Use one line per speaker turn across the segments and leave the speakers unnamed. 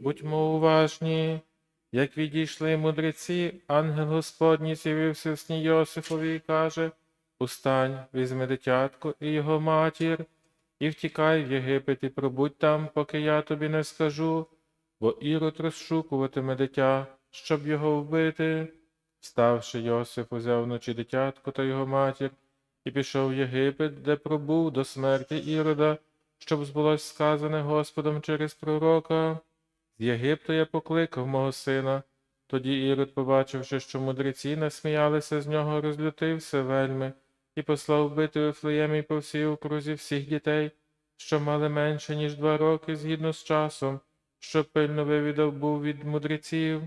Будьмо уважні, як відійшли мудреці, ангел Господній з'явився в сні Йосифові і каже: Устань, візьми дитятко і його матір, і втікай в Єгипет, і пробудь там, поки я тобі не скажу, бо Ірод розшукуватиме дитя, щоб його вбити. Вставши, Йосиф узяв вночі дитятко та його матір і пішов в Єгипет, де пробув до смерті Ірода, щоб збулось сказане Господом через пророка. З Єгипту я покликав мого сина. Тоді Ірод, побачивши, що мудреці насміялися з нього, розлютився вельми і послав бити у Ефлеємі по всій окрузі всіх дітей, що мали менше, ніж два роки, згідно з часом, що пильно вивідав був від мудреців.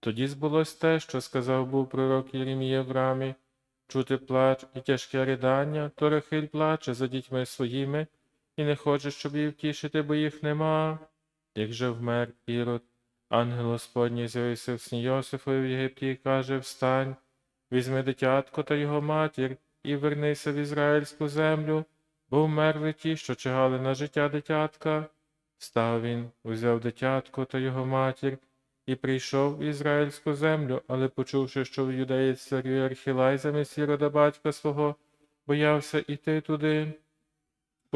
Тоді збулось те, що сказав був пророк Єремія в рамі, чути плач і тяжке ридання, то Рахиль плаче за дітьми своїми, і не хоче, щоб її втішити, бо їх нема. Як же вмер Ірод, ангел Господній з'явився в сні Йосифові в Єгипті і каже Встань, візьми дитятко та його матір, і вернися в ізраїльську землю, бо вмерли ті, що чигали на життя дитятка. Став він, узяв дитятко та його матір, і прийшов в ізраїльську землю, але почувши, що в юдеї царює Архілай замість Ірода батька свого, боявся іти туди.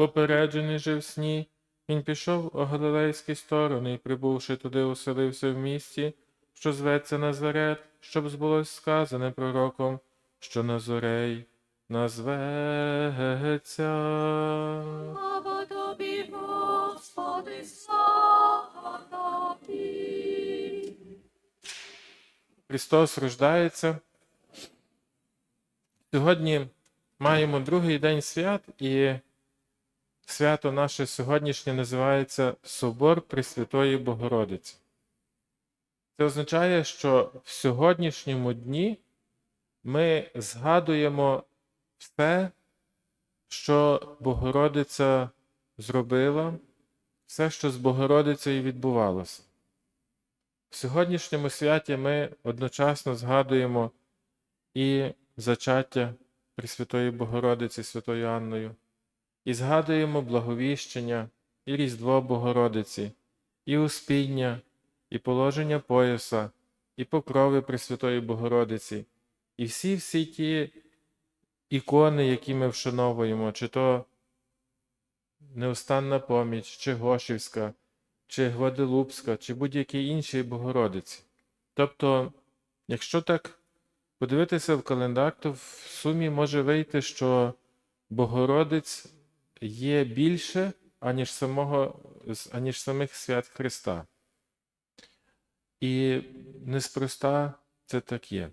Попереджений же в сні, він пішов у галилейські сторони і, прибувши туди, оселився в місті, що зветься Назарет, щоб збулось сказане пророком, що Назорей назветься.
Слава тобі, Господи, слава тобі.
Христос рождається. Сьогодні маємо другий день свят, і свято наше сьогоднішнє називається Собор Пресвятої Богородиці. Це означає, що в сьогоднішньому дні ми згадуємо все, що Богородиця зробила, все, що з Богородицею відбувалося. В сьогоднішньому святі ми одночасно згадуємо і зачаття Пресвятої Богородиці Святою Анною, і згадуємо благовіщення, і Різдво Богородиці, і Успіння, і положення пояса, і покрови Пресвятої Богородиці, і всі всі ті ікони, які ми вшановуємо, чи то Неустанна поміч, чи Гошівська, чи Гваделупська, чи будь-які інші Богородиці. Тобто, якщо так подивитися в календар, то в сумі може вийти, що Богородиць є більше, аніж, самого, аніж самих свят Христа. І неспроста це так є.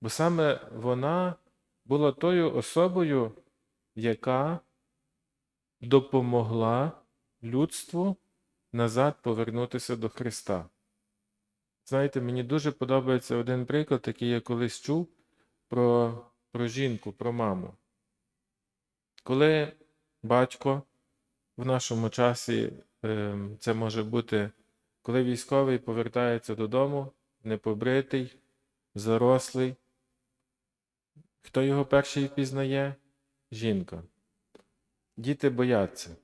Бо саме вона була тою особою, яка допомогла людству назад повернутися до Христа. Знаєте, мені дуже подобається один приклад, який я колись чув про, про жінку, про маму. Коли батько в нашому часі, ем, це може бути, коли військовий повертається додому, непобритий, зарослий, хто його перший впізнає? Жінка. Діти бояться.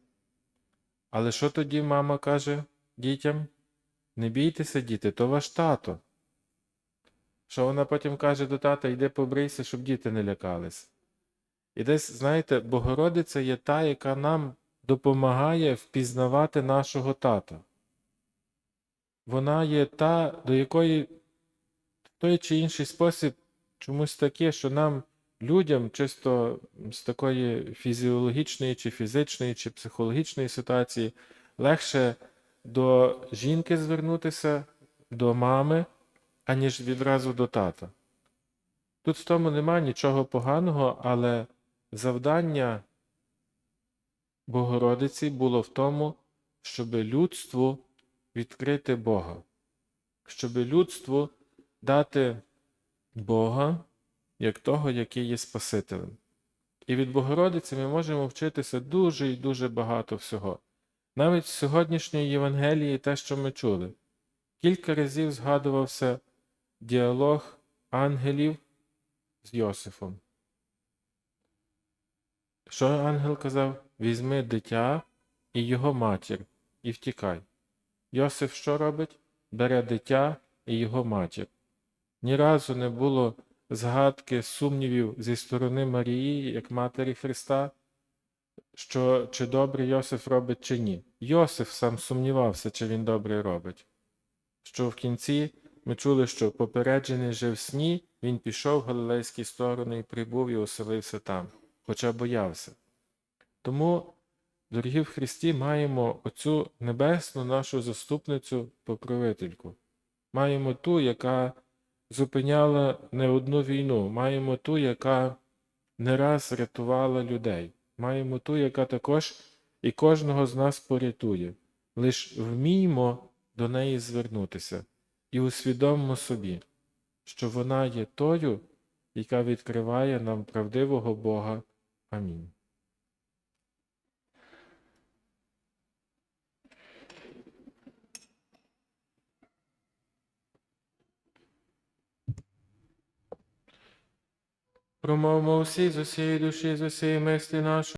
Але що тоді мама каже дітям? Не бійтеся, діти, то ваш тато. Що вона потім каже до тата, йди побрийся, щоб діти не лякались. І десь, знаєте, Богородиця є та, яка нам допомагає впізнавати нашого тата. Вона є та, до якої в той чи інший спосіб чомусь таке, що нам, людям, чисто з такої фізіологічної, чи фізичної, чи психологічної ситуації, легше до жінки звернутися, до мами, аніж відразу до тата. Тут в тому немає нічого поганого, але завдання Богородиці було в тому, щоб людству відкрити Бога, щоб людству дати Бога як того, який є Спасителем. І від Богородиці ми можемо вчитися дуже і дуже багато всього. Навіть з сьогоднішньої Євангелії те, що ми чули. Кілька разів згадувався діалог ангелів з Йосифом. Що ангел казав? Візьми дитя і його матір, і втікай. Йосиф що робить? Бере дитя і його матір. Ні разу не було згадки сумнівів зі сторони Марії, як Матері Христа, що чи добре Йосиф робить, чи ні. Йосиф сам сумнівався, чи він добре робить. Що в кінці ми чули, що попереджений жив в сні, він пішов в галилейські сторони і прибув і оселився там, хоча боявся. Тому, дорогі в Христі, маємо оцю небесну нашу заступницю, покровительку. Маємо ту, яка зупиняла не одну війну, маємо ту, яка не раз рятувала людей. Маємо ту, яка також і кожного з нас порятує. Лиш вміймо до неї звернутися і усвідомимо собі, що вона є тою, яка відкриває нам правдивого Бога. Амінь. Промовмо всі з усієї душі, з усієї мислі нашої.